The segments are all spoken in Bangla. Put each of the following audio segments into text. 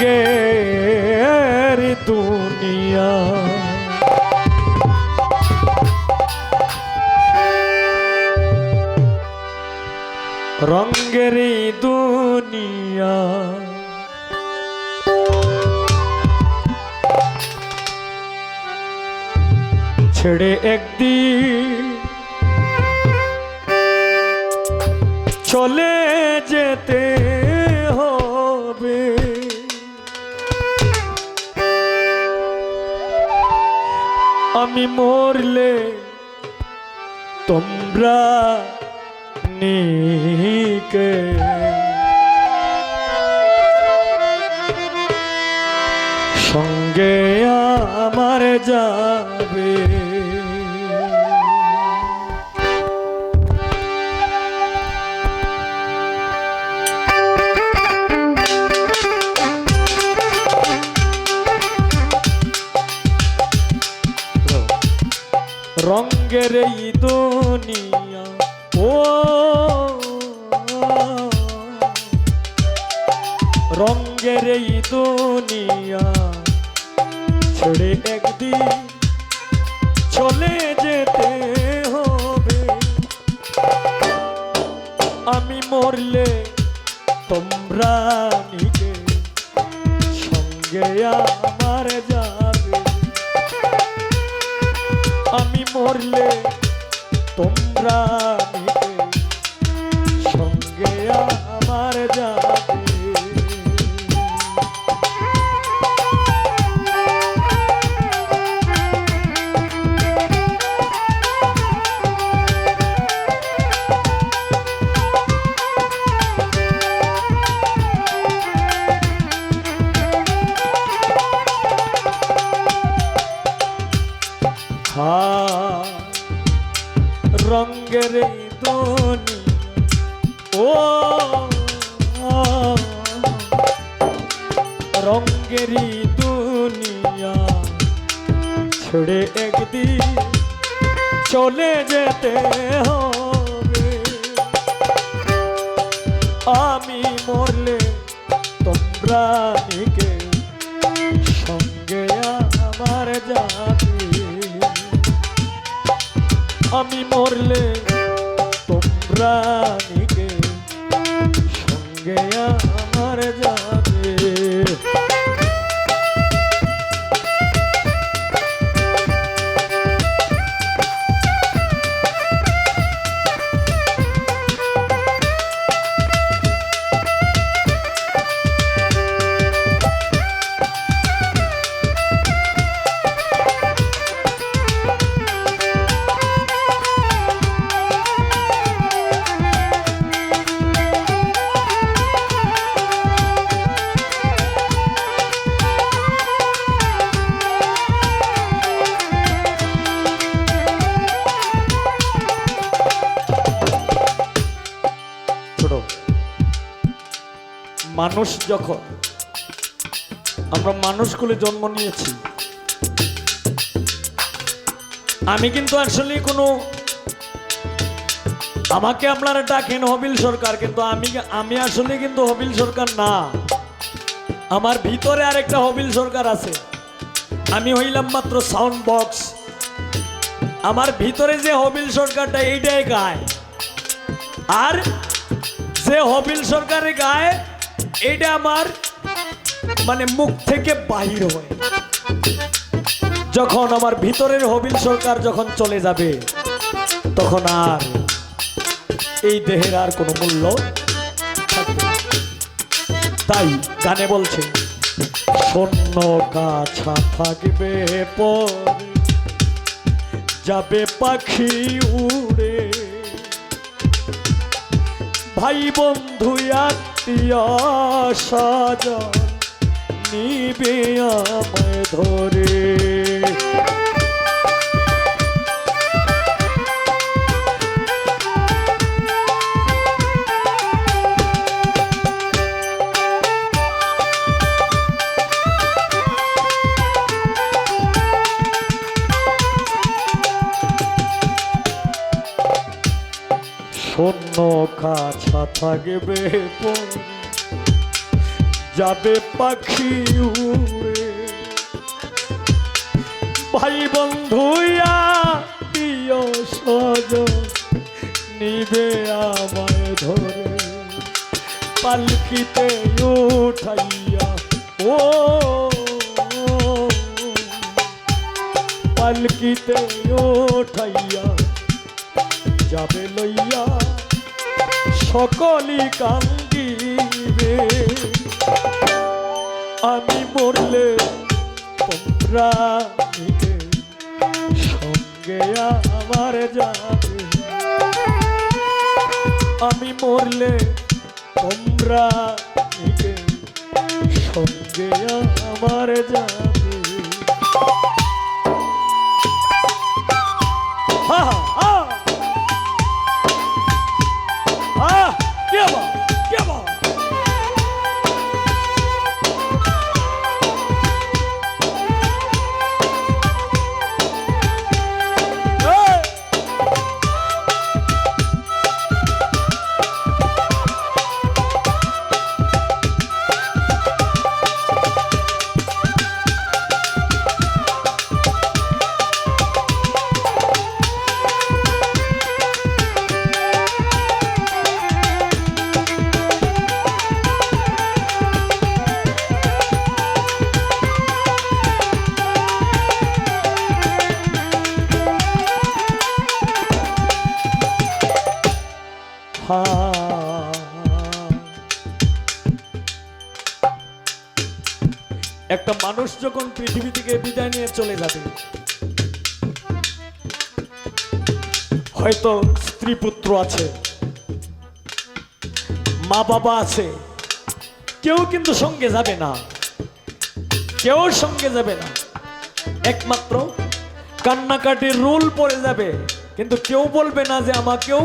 রঙ্গের দুনিয়া। রঙ্গের দুনিয়া। ছেড়ে একদিন চলে যেতে হবে। আমি মরলে তোমরা নিকে। সঙ্গে আমার যাবে। রঙ্গের এই দুনিয়া। ও। রঙ্গের এই দুনিয়া। ছেড়ে একদিন চলে যেতে হবে। আমি মরলে তোমরা নিজে সঙ্গে আমার যাবে আমি মরলে তোমরা হা। রঙ্গের দুনিয়া ও রঙ্গেরই দুনিয়া ছেড়ে একদিন চলে যেতে হবে। আমি মরলে তোমরা আমি মরলে তোমরা মানুষ যখন, আমরা মানুষগুলো জন্ম নিয়েছি। আমি কিন্তু আসলে কোনো, আমাকে আপনারা ডাকেন হবিল সরকার, কিন্তু আমি আমি আসলে কিন্তু হবিল সরকার না। আমার ভিতরে আরেকটা হবিল সরকার আছে। আমি হইলাম মাত্র সাউন্ড বক্স আমার ভিতরে যে হবিল সরকারটা এইটাই গায়। আর যে হবিল সরকারে গায়ে এটা আমার মানে মুখ থেকে বাহির হয়। যখন আমার ভিতরের হবিল সরকার যখন চলে যাবে, তখন আর এই দেহের আর কোনো মূল্য তাই গানে বলছে, শূন্য কাছা থাকবে যাবে পাখি উড়ে। ভাই বন্ধু আত্মীয় স্বজন নিবে আমায় ধরে। শূন্য কাছা থাকবে যাবে পাখি উড়ে। ভাই বন্ধুয়া প্রিয় সজ। নিবে আমায় ধরে। পালকিতে উঠাইয়া, ও। পালকিতে উঠাইয়া যাবে লইয়া। সকলি কান্দিবে। আমি মরলে সঙ্গে আমার যাবে। আমি মরলে তোমরা সঙ্গে আমার যাবে। মানুষ যখন পৃথিবী থেকে বিদায় নিয়ে চলে যাবে, হয়তো স্ত্রী পুত্র আছে, মা বাবা আছে, কেউ কিন্তু সঙ্গে যাবে না, কেউ সঙ্গে যাবে না। একমাত্র কান্নাকাটির রুল পড়ে যাবে, কিন্তু কেউ বলবে না যে আমাকেও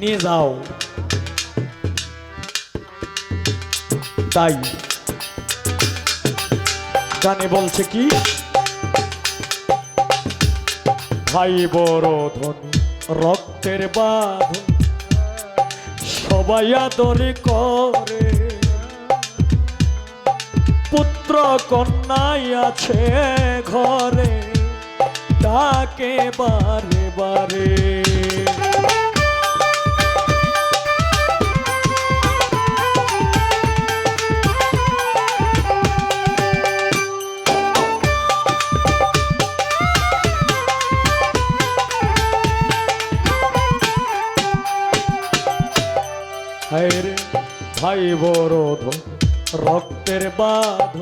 নিয়ে যাও। তাই গানে বলছে কি? ভাই বড় ধনী, রক্তের বাঁধন, সবাই আদরে করে। পুত্র কন্যাই আছে ঘরে তাকে বারে বারে। ভাই বড় ধন, রক্তের বাধ,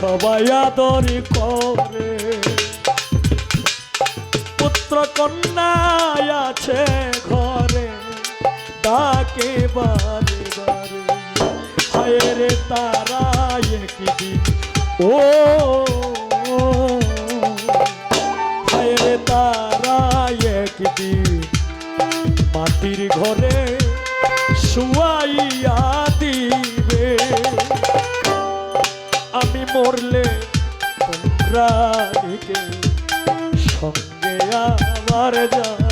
সবাই আদরি করে। পুত্র কন্যায় আছে ঘরে, ডাকে বারে বারে হায়রে তারা একদিন, ও, হায়রে তারা একদিন, মাটির ঘরে শুয়াইয়া মরলে তোমরা সঙ্গে আমার যাবে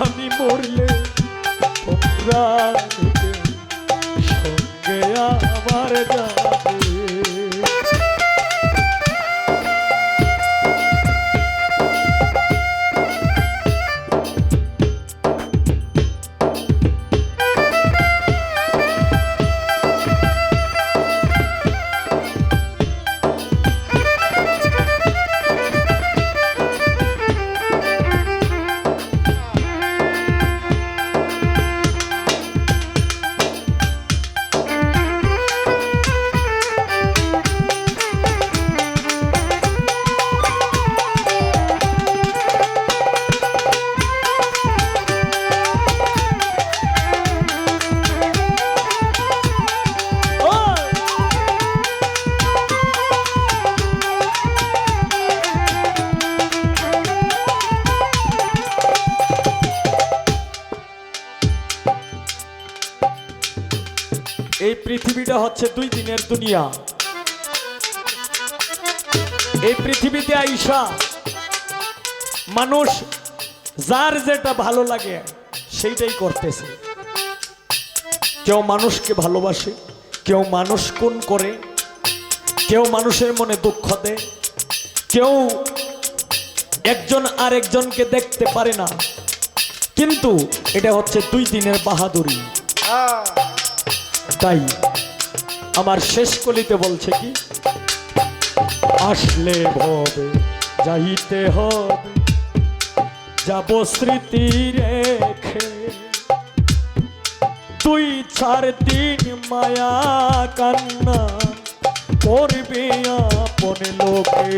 আমি মরলে সঙ্গে আমার যাবে এই পৃথিবীটা হচ্ছে দুই দিনের দুনিয়া। এই পৃথিবীতে আইসা মানুষ যার যেটা ভালো লাগে সেইটাই করতেছে। কেউ মানুষকে ভালোবাসে, কেউ মানুষ কোন করে, কেউ মানুষের মনে দুঃখ দেয়, কেউ একজন আরেকজনকে দেখতে পারে না। কিন্তু এটা হচ্ছে দুই দিনের বাহাদুরি। তাই আমার শেষ কলিতে বলছে কি, আসলে ভবে যাইতে হবে, যাব স্মৃতি রেখে। তুই চার দিন মায়া কান্না করবি আপন লোকে।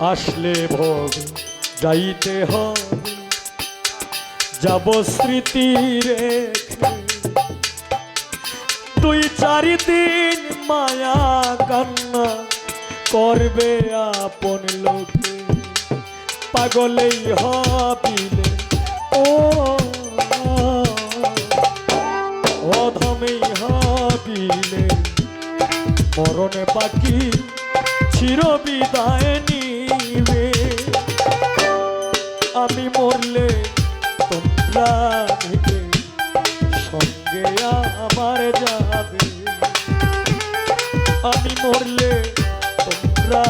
আসলে ভোগ যাইতে হবে যাব স্মৃতি রেখে। তুই চারিদিন মায়া কান্না করবে আপন লোকে। পাগলেই হবিলে ও অধমেই হবিলে। মরণে বাকি চির বিদায় নিবে আমি মরলে তোমরা থেকে সঙ্গে আমার যাবে। আমি মরলে তোমরা